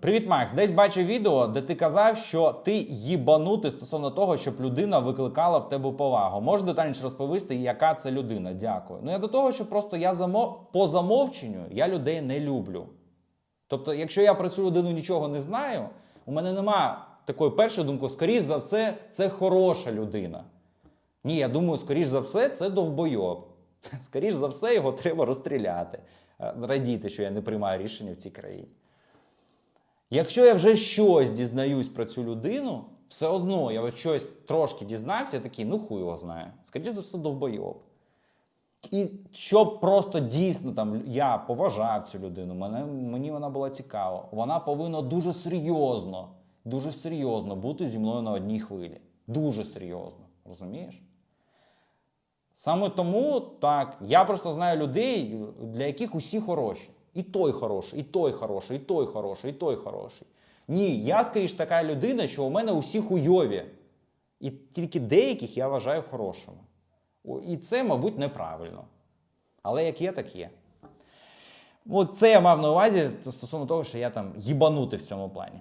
Привіт, Макс. Десь бачив відео, де ти казав, що ти їбанутий стосовно того, щоб людина викликала в тебе повагу. Можеш детальніше розповісти, яка це людина? Дякую. Ну я до того, що просто я замо... по замовченню я людей не люблю. Тобто, якщо я про цю людину нічого не знаю, у мене нема такої першої думки, скоріш за все, це хороша людина. Ні, я думаю, скоріш за все, це довбойоб. Скоріш за все, його треба розстріляти. Е, Радіти, що я не приймаю рішення в цій країні. Якщо я вже щось дізнаюсь про цю людину, все одно я от щось трошки дізнався, я такий, ну хуй його знає. Скоріше за все, довбойоб. І щоб просто дійсно там я поважав цю людину, мене, мені вона була цікава. Вона повинна дуже серйозно, дуже серйозно бути зі мною на одній хвилі. Дуже серйозно. Розумієш? Саме тому так, я просто знаю людей, для яких усі хороші. І той хороший, і той хороший, і той хороший, і той хороший. Ні, я скоріш така людина, що у мене усі хуйові. І тільки деяких я вважаю хорошими. І це, мабуть, неправильно. Але як є, так є. От це я мав на увазі стосовно того, що я там їбанутий в цьому плані.